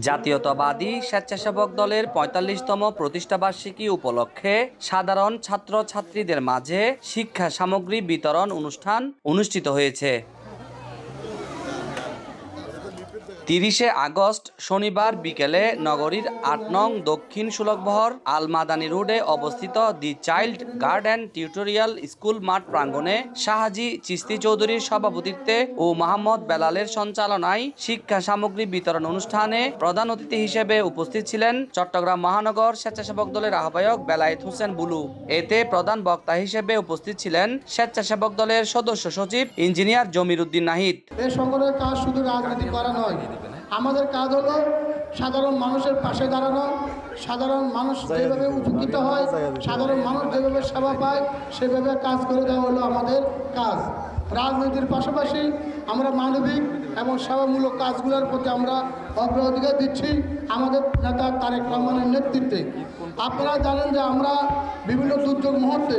জাতীয়তাবাদী স্বেচ্ছাসেবক দলের পঁয়তাল্লিশতম প্রতিষ্ঠাবার্ষিকী উপলক্ষে সাধারণ ছাত্র ছাত্রীদের মাঝে শিক্ষা সামগ্রী বিতরণ অনুষ্ঠান অনুষ্ঠিত হয়েছে। তিরিশে আগস্ট শনিবার বিকেলে নগরীর আট নং দক্ষিণ সুলভবহর আলমাদানি রোডে অবস্থিত the child garden tutorial school মাঠ প্রাঙ্গণে শাহাজি চিস্তি চৌধুরীর সভাপতিত্বে ও মোহাম্মদ বেলালের সঞ্চালনায় শিক্ষা সামগ্রী বিতরণ অনুষ্ঠানে প্রধান অতিথি হিসেবে উপস্থিত ছিলেন চট্টগ্রাম মহানগর স্বেচ্ছাসেবক দলের আহ্বায়ক বেলায়েত হোসেন বুলু। এতে প্রধান বক্তা হিসেবে উপস্থিত ছিলেন স্বেচ্ছাসেবক দলের সদস্য সচিব ইঞ্জিনিয়ার জমির উদ্দিন নাহিদ সংগঠনের কাজ শুধু রাজনীতি করা নয় আমাদের কাজ হলো সাধারণ মানুষের পাশে দাঁড়ানো সাধারণ মানুষ যেভাবে উপকৃত হয় সাধারণ মানুষ যেভাবে সেবা পায় সেভাবে কাজ করে দেওয়া হলো আমাদের কাজ। রাজনীতির পাশাপাশি আমরা মানবিক এবং সেবামূলক কাজগুলোর প্রতি আমরা অগ্রাধিকার দিচ্ছি আমাদের নেতা তারেক রহমানের নেতৃত্বে। আপনারা জানেন যে আমরা বিভিন্ন দুর্যোগ মুহূর্তে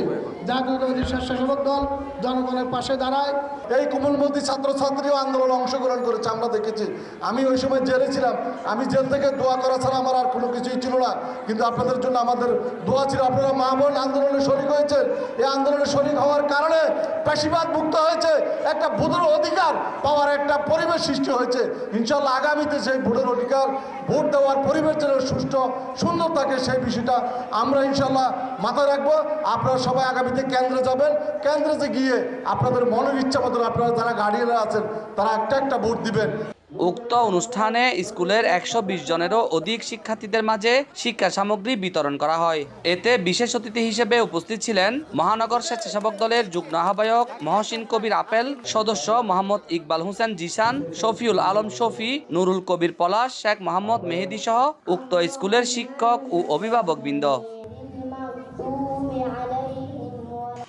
জাতীয়তাবাদী স্বেচ্ছাসেবক দল জনগণের পাশে দাঁড়ায়। এই কোমলমতি ছাত্রছাত্রীও আন্দোলনে অংশগ্রহণ করেছে, আমরা দেখেছি। আমি ওই সময় জেলে ছিলাম, আমি জেল থেকে দোয়া করা ছাড়া আমার আর কোনো কিছুই ছিল না। কিন্তু আপনাদের জন্য আমাদের দোয়া ছিল, আপনারা মা বোন আন্দোলনে শরিক হয়েছে এই আন্দোলনে শরিক হওয়ার কারণে পেশিবাদ মুক্ত হয়েছে একটা ভোটের অধিকার পাওয়ার একটা পরিবেশ সৃষ্টি হয়েছে। ইনশাল্লাহ আগামীতে সেই ভোটের অধিকার, ভোট দেওয়ার পরিবেশ যেন সুষ্ঠু, সুন্দর থাকে সেই বিষয়টা আমরা ইনশাল্লাহ মাথায় রাখব। আপনারা সবাই আগামীতে কেন্দ্রে যাবেন। কেন্দ্রে যে গিয়ে আপনাদের মনের ইচ্ছা মতন আপনারা যারা গার্ডিয়ানরা আছেন, তারা একটা একটা ভোট দিবেন। উক্ত অনুষ্ঠানে স্কুলের একশো বিশ জনেরও অধিক শিক্ষার্থীদের মাঝে শিক্ষা সামগ্রী বিতরণ করা হয়। এতে বিশেষ অতিথি হিসেবে উপস্থিত ছিলেন মহানগর স্বেচ্ছাসেবক দলের যুগ্ম আহ্বায়ক মহসিন কবির আপেল, সদস্য মোহাম্মদ ইকবাল হোসেন জিসান, শফিউল আলম শফি, নুরুল কবির পলাশ, শেখ মোহাম্মদ মেহেদি সহ উক্ত স্কুলের শিক্ষক ও অভিভাবকবৃন্দ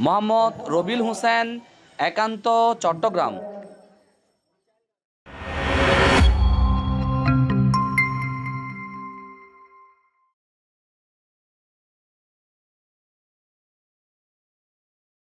মোহাম্মদ রবিল হোসেন, একান্ত চট্টগ্রাম।